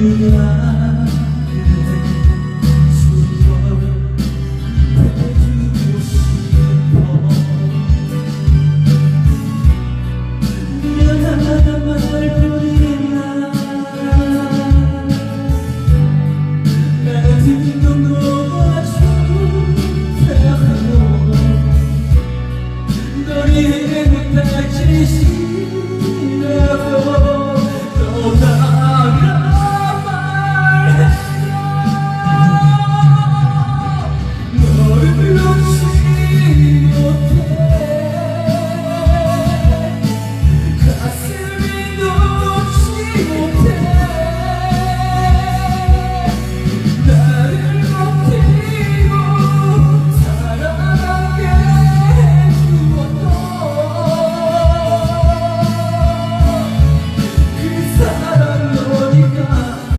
รั